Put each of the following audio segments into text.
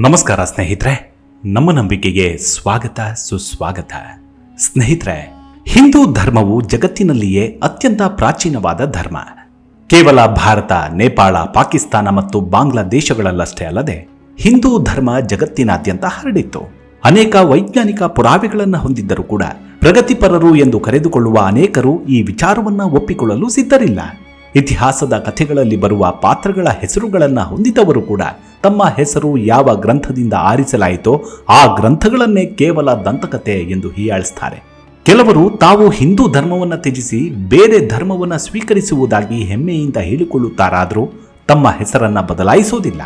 ನಮಸ್ಕಾರ ಸ್ನೇಹಿತರೆ, ನಮ್ಮ ನಂಬಿಕೆಗೆ ಸ್ವಾಗತ, ಸುಸ್ವಾಗತ. ಸ್ನೇಹಿತರೆ, ಹಿಂದೂ ಧರ್ಮವು ಜಗತ್ತಿನಲ್ಲಿಯೇ ಅತ್ಯಂತ ಪ್ರಾಚೀನವಾದ ಧರ್ಮ. ಕೇವಲ ಭಾರತ, ನೇಪಾಳ, ಪಾಕಿಸ್ತಾನ ಮತ್ತು ಬಾಂಗ್ಲಾದೇಶಗಳಲ್ಲಷ್ಟೇ ಅಲ್ಲದೆ, ಹಿಂದೂ ಧರ್ಮ ಜಗತ್ತಿನಾದ್ಯಂತ ಹರಡಿತ್ತು. ಅನೇಕ ವೈಜ್ಞಾನಿಕ ಪುರಾವೆಗಳನ್ನು ಹೊಂದಿದ್ದರೂ ಕೂಡ ಪ್ರಗತಿಪರರು ಎಂದು ಕರೆದುಕೊಳ್ಳುವ ಅನೇಕರು ಈ ವಿಚಾರವನ್ನ ಒಪ್ಪಿಕೊಳ್ಳಲು ಸಿದ್ಧರಿಲ್ಲ. ಇತಿಹಾಸದ ಕಥೆಗಳಲ್ಲಿ ಬರುವ ಪಾತ್ರಗಳ ಹೆಸರುಗಳನ್ನು ಹೊಂದಿದವರು ಕೂಡ ತಮ್ಮ ಹೆಸರು ಯಾವ ಗ್ರಂಥದಿಂದ ಆರಿಸಲಾಯಿತೋ ಆ ಗ್ರಂಥಗಳನ್ನೇ ಕೇವಲ ದಂತಕತೆ ಎಂದು ಹೀಯಾಳಿಸ್ತಾರೆ. ಕೆಲವರು ತಾವು ಹಿಂದೂ ಧರ್ಮವನ್ನು ತ್ಯಜಿಸಿ ಬೇರೆ ಧರ್ಮವನ್ನು ಸ್ವೀಕರಿಸುವುದಾಗಿ ಹೆಮ್ಮೆಯಿಂದ ಹೇಳಿಕೊಳ್ಳುತ್ತಾರಾದರೂ ತಮ್ಮ ಹೆಸರನ್ನು ಬದಲಾಯಿಸೋದಿಲ್ಲ.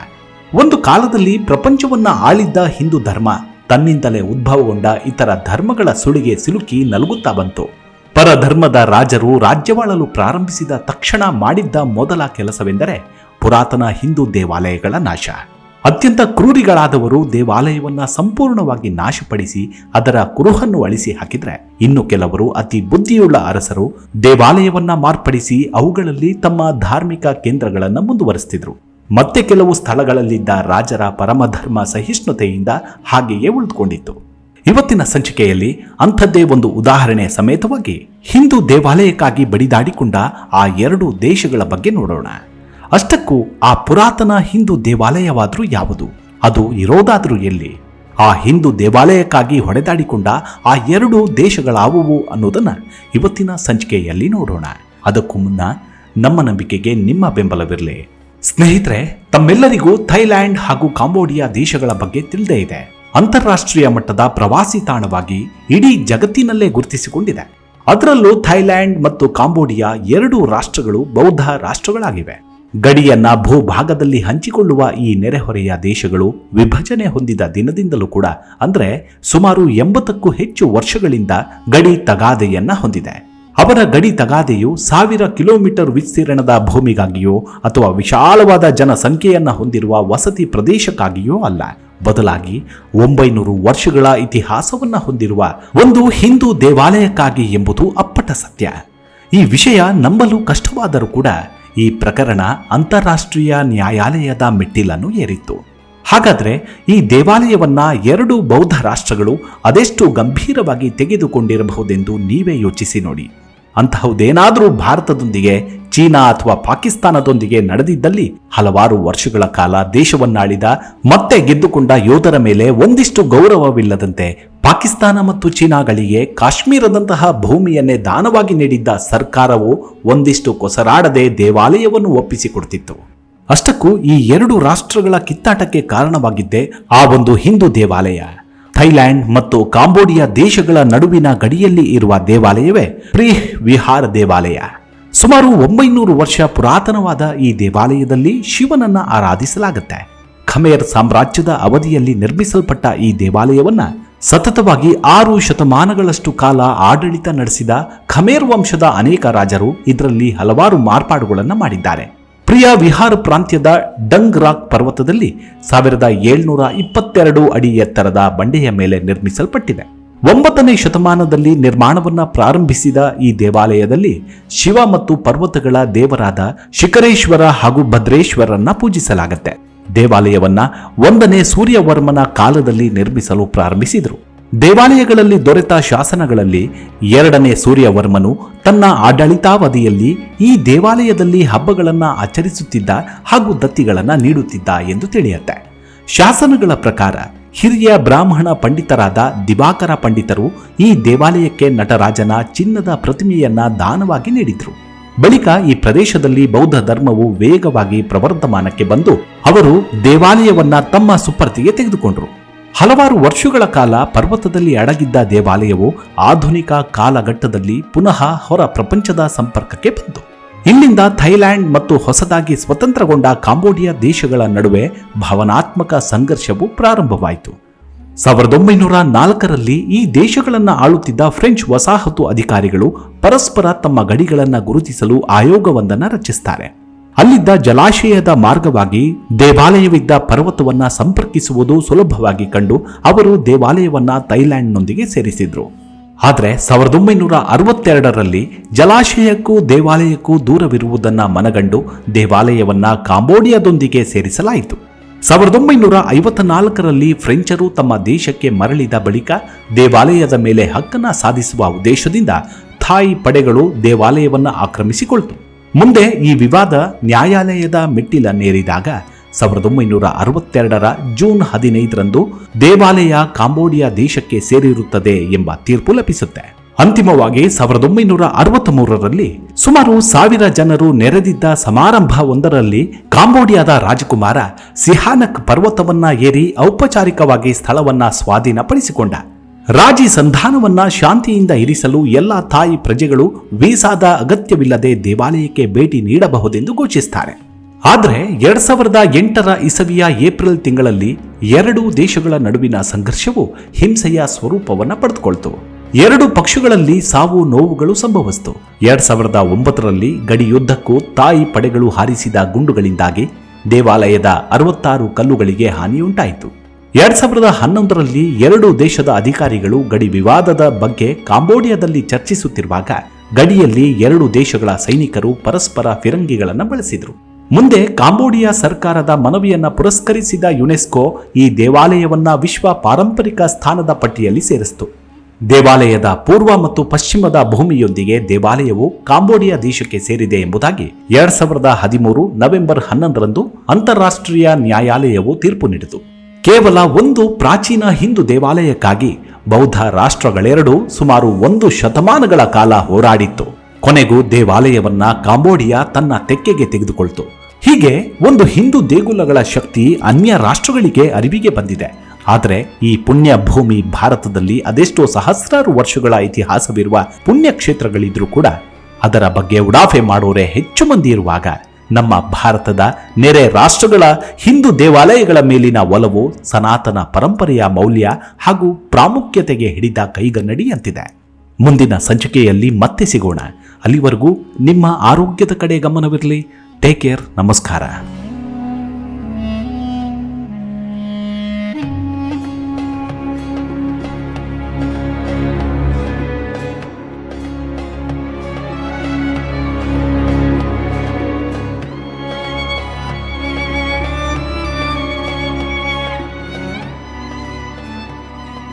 ಒಂದು ಕಾಲದಲ್ಲಿ ಪ್ರಪಂಚವನ್ನ ಆಳಿದ್ದ ಹಿಂದೂ ಧರ್ಮ ತನ್ನಿಂದಲೇ ಉದ್ಭವಗೊಂಡ ಇತರ ಧರ್ಮಗಳ ಸುಳಿಗೆ ಸಿಲುಕಿ ನಲುಗುತ್ತಾ ಬಂತು. ಪರಧರ್ಮದ ರಾಜರು ರಾಜ್ಯವಾಳಲು ಪ್ರಾರಂಭಿಸಿದ ತಕ್ಷಣ ಮಾಡಿದ್ದ ಮೊದಲ ಕೆಲಸವೆಂದರೆ ಪುರಾತನ ಹಿಂದೂ ದೇವಾಲಯಗಳ ನಾಶ. ಅತ್ಯಂತ ಕ್ರೂರಿಗಳಾದವರು ದೇವಾಲಯವನ್ನ ಸಂಪೂರ್ಣವಾಗಿ ನಾಶಪಡಿಸಿ ಅದರ ಕುರುಹನ್ನು ಅಳಿಸಿ ಹಾಕಿದರೆ ಇನ್ನು ಕೆಲವರು ಅತಿ ಬುದ್ಧಿಯುಳ್ಳ ಅರಸರು ದೇವಾಲಯವನ್ನ ಮಾರ್ಪಡಿಸಿ ಅವುಗಳಲ್ಲಿ ತಮ್ಮ ಧಾರ್ಮಿಕ ಕೇಂದ್ರಗಳನ್ನು ಮುಂದುವರಿಸ್ತಿದ್ರು. ಮತ್ತೆ ಕೆಲವು ಸ್ಥಳಗಳಲ್ಲಿದ್ದ ರಾಜರ ಪರಮಧರ್ಮ ಸಹಿಷ್ಣುತೆಯಿಂದ ಹಾಗೆಯೇ ಉಳಿದುಕೊಂಡಿತ್ತು. ಇವತ್ತಿನ ಸಂಚಿಕೆಯಲ್ಲಿ ಅಂಥದ್ದೇ ಒಂದು ಉದಾಹರಣೆ ಸಮೇತವಾಗಿ ಹಿಂದೂ ದೇವಾಲಯಕ್ಕಾಗಿ ಬಡಿದಾಡಿಕೊಂಡ ಆ ಎರಡು ದೇಶಗಳ ಬಗ್ಗೆ ನೋಡೋಣ. ಅಷ್ಟಕ್ಕೂ ಆ ಪುರಾತನ ಹಿಂದೂ ದೇವಾಲಯವಾದರೂ ಯಾವುದು? ಅದು ಇರೋದಾದರೂ ಎಲ್ಲಿ? ಆ ಹಿಂದೂ ದೇವಾಲಯಕ್ಕಾಗಿ ಹೊಡೆದಾಡಿಕೊಂಡ ಆ ಎರಡು ದೇಶಗಳಾವುವು ಅನ್ನೋದನ್ನ ಇವತ್ತಿನ ಸಂಚಿಕೆಯಲ್ಲಿ ನೋಡೋಣ. ಅದಕ್ಕೂ ಮುನ್ನ ನಮ್ಮ ನಂಬಿಕೆಗೆ ನಿಮ್ಮ ಬೆಂಬಲವಿರಲಿ. ಸ್ನೇಹಿತರೆ, ತಮ್ಮೆಲ್ಲರಿಗೂ ಥೈಲ್ಯಾಂಡ್ ಹಾಗೂ ಕಾಂಬೋಡಿಯಾ ದೇಶಗಳ ಬಗ್ಗೆ ತಿಳಿದೇ ಇದೆ. ಅಂತಾರಾಷ್ಟ್ರೀಯ ಮಟ್ಟದ ಪ್ರವಾಸಿ ತಾಣವಾಗಿ ಇಡೀ ಜಗತ್ತಿನಲ್ಲೇ ಗುರುತಿಸಿಕೊಂಡಿದೆ. ಅದರಲ್ಲೂ ಥೈಲ್ಯಾಂಡ್ ಮತ್ತು ಕಾಂಬೋಡಿಯಾ ಎರಡು ರಾಷ್ಟ್ರಗಳು ಬೌದ್ಧ ರಾಷ್ಟ್ರಗಳಾಗಿವೆ. ಗಡಿಯನ್ನ ಭೂಭಾಗದಲ್ಲಿ ಹಂಚಿಕೊಳ್ಳುವ ಈ ನೆರೆಹೊರೆಯ ದೇಶಗಳು ವಿಭಜನೆ ಹೊಂದಿದ ದಿನದಿಂದಲೂ ಕೂಡ ಅಂದರೆ ಸುಮಾರು ಎಂಬತ್ತಕ್ಕೂ ಹೆಚ್ಚು ವರ್ಷಗಳಿಂದ ಗಡಿ ತಗಾದೆಯನ್ನ ಹೊಂದಿದೆ. ಅವರ ಗಡಿ ತಗಾದೆಯು ಸಾವಿರ ಕಿಲೋಮೀಟರ್ ವಿಸ್ತೀರ್ಣದ ಭೂಮಿಗಾಗಿಯೋ ಅಥವಾ ವಿಶಾಲವಾದ ಜನಸಂಖ್ಯೆಯನ್ನ ಹೊಂದಿರುವ ವಸತಿ ಪ್ರದೇಶಕ್ಕಾಗಿಯೋ ಅಲ್ಲ. ಬದಲಾಗಿ ಒಂಬೈನೂರು ವರ್ಷಗಳ ಇತಿಹಾಸವನ್ನು ಹೊಂದಿರುವ ಒಂದು ಹಿಂದೂ ದೇವಾಲಯಕ್ಕಾಗಿ ಎಂಬುದು ಅಪ್ಪಟ ಸತ್ಯ. ಈ ವಿಷಯ ನಂಬಲು ಕಷ್ಟವಾದರೂ ಕೂಡ ಈ ಪ್ರಕರಣ ಅಂತಾರಾಷ್ಟ್ರೀಯ ನ್ಯಾಯಾಲಯದ ಮೆಟ್ಟಿಲನ್ನು ಏರಿತ್ತು. ಹಾಗಾದರೆ ಈ ದೇವಾಲಯವನ್ನ ಎರಡು ಬೌದ್ಧ ರಾಷ್ಟ್ರಗಳು ಅದೆಷ್ಟು ಗಂಭೀರವಾಗಿ ತೆಗೆದುಕೊಂಡಿರಬಹುದೆಂದು ನೀವೇ ಯೋಚಿಸಿ ನೋಡಿ. ಅಂತಹುದೇನಾದರೂ ಭಾರತದೊಂದಿಗೆ, ಚೀನಾ ಅಥವಾ ಪಾಕಿಸ್ತಾನದೊಂದಿಗೆ ನಡೆದಿದ್ದಲ್ಲಿ ಹಲವಾರು ವರ್ಷಗಳ ಕಾಲ ದೇಶವನ್ನಾಳಿದ, ಮತ್ತೆ ಗೆದ್ದುಕೊಂಡ ಯೋಧರ ಮೇಲೆ ಒಂದಿಷ್ಟು ಗೌರವವಿಲ್ಲದಂತೆ ಪಾಕಿಸ್ತಾನ ಮತ್ತು ಚೀನಾಗಳಿಗೆ ಕಾಶ್ಮೀರದಂತಹ ಭೂಮಿಯನ್ನೇ ದಾನವಾಗಿ ನೀಡಿದ್ದ ಸರ್ಕಾರವು ಒಂದಿಷ್ಟು ಕೊಸರಾಡದೆ ದೇವಾಲಯವನ್ನು ಒಪ್ಪಿಸಿಕೊಡ್ತಿತ್ತು. ಅಷ್ಟಕ್ಕೂ ಈ ಎರಡು ರಾಷ್ಟ್ರಗಳ ಕಿತ್ತಾಟಕ್ಕೆ ಕಾರಣವಾಗಿದ್ದೇ ಆ ಒಂದು ಹಿಂದೂ ದೇವಾಲಯ. ಥೈಲ್ಯಾಂಡ್ ಮತ್ತು ಕಾಂಬೋಡಿಯಾ ದೇಶಗಳ ನಡುವಿನ ಗಡಿಯಲ್ಲಿ ಇರುವ ದೇವಾಲಯವೇ ಪ್ರೀ ವಿಹಾರ ದೇವಾಲಯ. ಸುಮಾರು ಒಂಬೈನೂರು ವರ್ಷ ಪುರಾತನವಾದ ಈ ದೇವಾಲಯದಲ್ಲಿ ಶಿವನನ್ನ ಆರಾಧಿಸಲಾಗುತ್ತೆ. ಖಮೇರ್ ಸಾಮ್ರಾಜ್ಯದ ಅವಧಿಯಲ್ಲಿ ನಿರ್ಮಿಸಲ್ಪಟ್ಟ ಈ ದೇವಾಲಯವನ್ನ ಸತತವಾಗಿ ಆರು ಶತಮಾನಗಳಷ್ಟು ಕಾಲ ಆಡಳಿತ ನಡೆಸಿದ ಖಮೇರ್ ವಂಶದ ಅನೇಕ ರಾಜರು ಇದರಲ್ಲಿ ಹಲವಾರು ಮಾರ್ಪಾಡುಗಳನ್ನು ಮಾಡಿದ್ದಾರೆ. ಪ್ರಿಯ ವಿಹಾರ ಪ್ರಾಂತ್ಯದ ಡಂಗ್ ರಾಕ್ ಪರ್ವತದಲ್ಲಿ ಸಾವಿರದ ಏಳ್ನೂರ ಇಪ್ಪತ್ತೆರಡು ಅಡಿ ಎತ್ತರದ ಬಂಡೆಯ ಮೇಲೆ ನಿರ್ಮಿಸಲ್ಪಟ್ಟಿದೆ. ಒಂಬತ್ತನೇ ಶತಮಾನದಲ್ಲಿ ನಿರ್ಮಾಣವನ್ನು ಪ್ರಾರಂಭಿಸಿದ ಈ ದೇವಾಲಯದಲ್ಲಿ ಶಿವ ಮತ್ತು ಪರ್ವತಗಳ ದೇವರಾದ ಶಿಖರೇಶ್ವರ ಹಾಗೂ ಭದ್ರೇಶ್ವರನ್ನ ಪೂಜಿಸಲಾಗುತ್ತೆ. ದೇವಾಲಯವನ್ನ ಒಂದನೇ ಸೂರ್ಯವರ್ಮನ ಕಾಲದಲ್ಲಿ ನಿರ್ಮಿಸಲು ಪ್ರಾರಂಭಿಸಿದರು. ದೇವಾಲಯಗಳಲ್ಲಿ ದೊರೆತ ಶಾಸನಗಳಲ್ಲಿ ಎರಡನೇ ಸೂರ್ಯವರ್ಮನು ತನ್ನ ಆಡಳಿತಾವಧಿಯಲ್ಲಿ ಈ ದೇವಾಲಯದಲ್ಲಿ ಹಬ್ಬಗಳನ್ನು ಆಚರಿಸುತ್ತಿದ್ದ ಹಾಗೂ ದತ್ತಿಗಳನ್ನು ನೀಡುತ್ತಿದ್ದ ಎಂದು ತಿಳಿಯುತ್ತೆ. ಶಾಸನಗಳ ಪ್ರಕಾರ ಹಿರಿಯ ಬ್ರಾಹ್ಮಣ ಪಂಡಿತರಾದ ದಿವಾಕರ ಪಂಡಿತರು ಈ ದೇವಾಲಯಕ್ಕೆ ನಟರಾಜನ ಚಿನ್ನದ ಪ್ರತಿಮೆಯನ್ನ ದಾನವಾಗಿ ನೀಡಿದರು. ಬಳಿಕ ಈ ಪ್ರದೇಶದಲ್ಲಿ ಬೌದ್ಧ ಧರ್ಮವು ವೇಗವಾಗಿ ಪ್ರವರ್ಧಮಾನಕ್ಕೆ ಬಂದು ಅವರು ದೇವಾಲಯವನ್ನ ತಮ್ಮ ಸುಪರ್ತಿಗೆ ತೆಗೆದುಕೊಂಡರು. ಹಲವಾರು ವರ್ಷಗಳ ಕಾಲ ಪರ್ವತದಲ್ಲಿ ಅಡಗಿದ್ದ ದೇವಾಲಯವು ಆಧುನಿಕ ಕಾಲಘಟ್ಟದಲ್ಲಿ ಪುನಃ ಹೊರ ಪ್ರಪಂಚದ ಸಂಪರ್ಕಕ್ಕೆ ಬಂತು. ಇಲ್ಲಿಂದ ಥೈಲ್ಯಾಂಡ್ ಮತ್ತು ಹೊಸದಾಗಿ ಸ್ವತಂತ್ರಗೊಂಡ ಕಾಂಬೋಡಿಯಾ ದೇಶಗಳ ನಡುವೆ ಭಾವನಾತ್ಮಕ ಸಂಘರ್ಷವು ಪ್ರಾರಂಭವಾಯಿತು. ಸಾವಿರದ ಒಂಬೈನೂರ ನಾಲ್ಕರಲ್ಲಿ ಈ ದೇಶಗಳನ್ನು ಆಳುತ್ತಿದ್ದ ಫ್ರೆಂಚ್ ವಸಾಹತು ಅಧಿಕಾರಿಗಳು ಪರಸ್ಪರ ತಮ್ಮ ಗಡಿಗಳನ್ನು ಗುರುತಿಸಲು ಆಯೋಗವೊಂದನ್ನು ರಚಿಸುತ್ತಾರೆ ಅಲ್ಲಿದ್ದ ಜಲಾಶಯದ ಮಾರ್ಗವಾಗಿ ದೇವಾಲಯವಿದ್ದ ಪರ್ವತವನ್ನ ಸಂಪರ್ಕಿಸುವುದು ಸುಲಭವಾಗಿ ಕಂಡು ಅವರು ದೇವಾಲಯವನ್ನ ಥೈಲ್ಯಾಂಡ್ನೊಂದಿಗೆ ಸೇರಿಸಿದ್ರು. ಆದರೆ ಸಾವಿರದ ಒಂಬೈನೂರ ಅರವತ್ತೆರಡರಲ್ಲಿ ಜಲಾಶಯಕ್ಕೂ ದೇವಾಲಯಕ್ಕೂ ದೂರವಿರುವುದನ್ನು ಮನಗಂಡು ದೇವಾಲಯವನ್ನ ಕಾಂಬೋಡಿಯಾದೊಂದಿಗೆ ಸೇರಿಸಲಾಯಿತು. ಸಾವಿರದ ಒಂಬೈನೂರ ಐವತ್ತ ನಾಲ್ಕರಲ್ಲಿ ಫ್ರೆಂಚರು ತಮ್ಮ ದೇಶಕ್ಕೆ ಮರಳಿದ ಬಳಿಕ ದೇವಾಲಯದ ಮೇಲೆ ಹಕ್ಕನ್ನು ಸಾಧಿಸುವ ಉದ್ದೇಶದಿಂದ ಥಾಯ್ ಪಡೆಗಳು ದೇವಾಲಯವನ್ನು ಆಕ್ರಮಿಸಿಕೊಳ್ತು. ಮುಂದೆ ಈ ವಿವಾದ ನ್ಯಾಯಾಲಯದ ಮೆಟ್ಟಿಲನ್ನೇರಿದಾಗ ಸಾವಿರದ ಒಂಬೈನೂರ ಅರವತ್ತೆರಡರ ಜೂನ್ ಹದಿನೈದರಂದು ದೇವಾಲಯ ಕಾಂಬೋಡಿಯಾ ದೇಶಕ್ಕೆ ಸೇರಿರುತ್ತದೆ ಎಂಬ ತೀರ್ಪು ಲಭಿಸುತ್ತೆ. ಅಂತಿಮವಾಗಿ ಸಾವಿರದ ಒಂಬೈನೂರ ಅರವತ್ತ್ ಮೂರರಲ್ಲಿ ಸುಮಾರು ಸಾವಿರ ಜನರು ನೆರೆದಿದ್ದ ಸಮಾರಂಭ ಒಂದರಲ್ಲಿ ಕಾಂಬೋಡಿಯಾದ ರಾಜಕುಮಾರ ಸಿಹಾನಕ್ ಪರ್ವತವನ್ನ ಏರಿ ಔಪಚಾರಿಕವಾಗಿ ಸ್ಥಳವನ್ನ ಸ್ವಾಧೀನಪಡಿಸಿಕೊಂಡ. ರಾಜಿ ಸಂಧಾನವನ್ನ ಶಾಂತಿಯಿಂದ ಇರಿಸಲು ಎಲ್ಲ ತಾಯಿ ಪ್ರಜೆಗಳು ವೀಸಾದ ಅಗತ್ಯವಿಲ್ಲದೆ ದೇವಾಲಯಕ್ಕೆ ಭೇಟಿ ನೀಡಬಹುದೆಂದು ಘೋಷಿಸುತ್ತಾರೆ ಆದರೆ ಎರಡ್ ಸಾವಿರದ ಎಂಟರ ಇಸವಿಯ ಏಪ್ರಿಲ್ ತಿಂಗಳಲ್ಲಿ ಎರಡೂ ದೇಶಗಳ ನಡುವಿನ ಸಂಘರ್ಷವು ಹಿಂಸೆಯ ಸ್ವರೂಪವನ್ನು ಪಡೆದುಕೊಳ್ತು. ಎರಡು ಪಕ್ಷಗಳಲ್ಲಿ ಸಾವು ನೋವುಗಳು ಸಂಭವಿಸಿತು. ಎರಡ್ ಸಾವಿರದ ಒಂಬತ್ತರಲ್ಲಿ ಗಡಿಯುದ್ದಕ್ಕೂ ತಾಯಿ ಪಡೆಗಳು ಹಾರಿಸಿದ ಗುಂಡುಗಳಿಂದಾಗಿ ದೇವಾಲಯದ ಅರವತ್ತಾರು ಕಲ್ಲುಗಳಿಗೆ ಹಾನಿಯುಂಟಾಯಿತು. ಎರಡ್ ಸಾವಿರದ ಹನ್ನೊಂದರಲ್ಲಿ ಎರಡು ದೇಶದ ಅಧಿಕಾರಿಗಳು ಗಡಿ ವಿವಾದದ ಬಗ್ಗೆ ಕಾಂಬೋಡಿಯಾದಲ್ಲಿ ಚರ್ಚಿಸುತ್ತಿರುವಾಗ ಗಡಿಯಲ್ಲಿ ಎರಡು ದೇಶಗಳ ಸೈನಿಕರು ಪರಸ್ಪರ ಫಿರಂಗಿಗಳನ್ನು ಬಳಸಿದರು. ಮುಂದೆ ಕಾಂಬೋಡಿಯಾ ಸರ್ಕಾರದ ಮನವಿಯನ್ನ ಪುರಸ್ಕರಿಸಿದ ಯುನೆಸ್ಕೋ ಈ ದೇವಾಲಯವನ್ನ ವಿಶ್ವ ಪಾರಂಪರಿಕ ಸ್ಥಾನದ ಪಟ್ಟಿಯಲ್ಲಿ ಸೇರಿಸಿತು. ದೇವಾಲಯದ ಪೂರ್ವ ಮತ್ತು ಪಶ್ಚಿಮದ ಭೂಮಿಯೊಂದಿಗೆ ದೇವಾಲಯವು ಕಾಂಬೋಡಿಯಾ ದೇಶಕ್ಕೆ ಸೇರಿದೆ ಎಂಬುದಾಗಿ ಎರಡ್ ಸಾವಿರದ ಹದಿಮೂರು ನವೆಂಬರ್ ಹನ್ನೊಂದರಂದು ಅಂತಾರಾಷ್ಟ್ರೀಯ ನ್ಯಾಯಾಲಯವು ತೀರ್ಪು ನೀಡಿತು. ಕೇವಲ ಒಂದು ಪ್ರಾಚೀನ ಹಿಂದೂ ದೇವಾಲಯಕ್ಕಾಗಿ ಬೌದ್ಧ ರಾಷ್ಟ್ರಗಳೆರಡು ಸುಮಾರು ಒಂದು ಶತಮಾನಗಳ ಕಾಲ ಹೋರಾಡಿತ್ತು. ಕೊನೆಗೂ ದೇವಾಲಯವನ್ನ ಕಾಂಬೋಡಿಯಾ ತನ್ನ ತೆಕ್ಕೆಗೆ ತೆಗೆದುಕೊಳ್ತು. ಹೀಗೆ ಒಂದು ಹಿಂದೂ ದೇಗುಲಗಳ ಶಕ್ತಿ ಅನ್ಯ ರಾಷ್ಟ್ರಗಳಿಗೆ ಅರಿವಿಗೆ ಬಂದಿದೆ. ಆದರೆ ಈ ಪುಣ್ಯ ಭೂಮಿ ಭಾರತದಲ್ಲಿ ಅದೆಷ್ಟೋ ಸಹಸ್ರಾರು ವರ್ಷಗಳ ಇತಿಹಾಸವಿರುವ ಪುಣ್ಯ ಕ್ಷೇತ್ರಗಳಿದ್ರೂ ಕೂಡ ಅದರ ಬಗ್ಗೆ ಉಡಾಫೆ ಮಾಡೋರೆ ಹೆಚ್ಚು ಮಂದಿ ಇರುವಾಗ ನಮ್ಮ ಭಾರತದ ನೆರೆ ರಾಷ್ಟ್ರಗಳ ಹಿಂದೂ ದೇವಾಲಯಗಳ ಮೇಲಿನ ಒಲವು ಸನಾತನ ಪರಂಪರೆಯ ಮೌಲ್ಯ ಹಾಗೂ ಪ್ರಾಮುಖ್ಯತೆಗೆ ಹಿಡಿದ ಕೈಗನ್ನಡಿಯಂತಿದೆ. ಮುಂದಿನ ಸಂಚಿಕೆಯಲ್ಲಿ ಮತ್ತೆ ಸಿಗೋಣ. ಅಲ್ಲಿವರೆಗೂ ನಿಮ್ಮ ಆರೋಗ್ಯದ ಕಡೆ ಗಮನವಿರಲಿ. ಟೇಕ್ ಕೇರ್ ನಮಸ್ಕಾರ.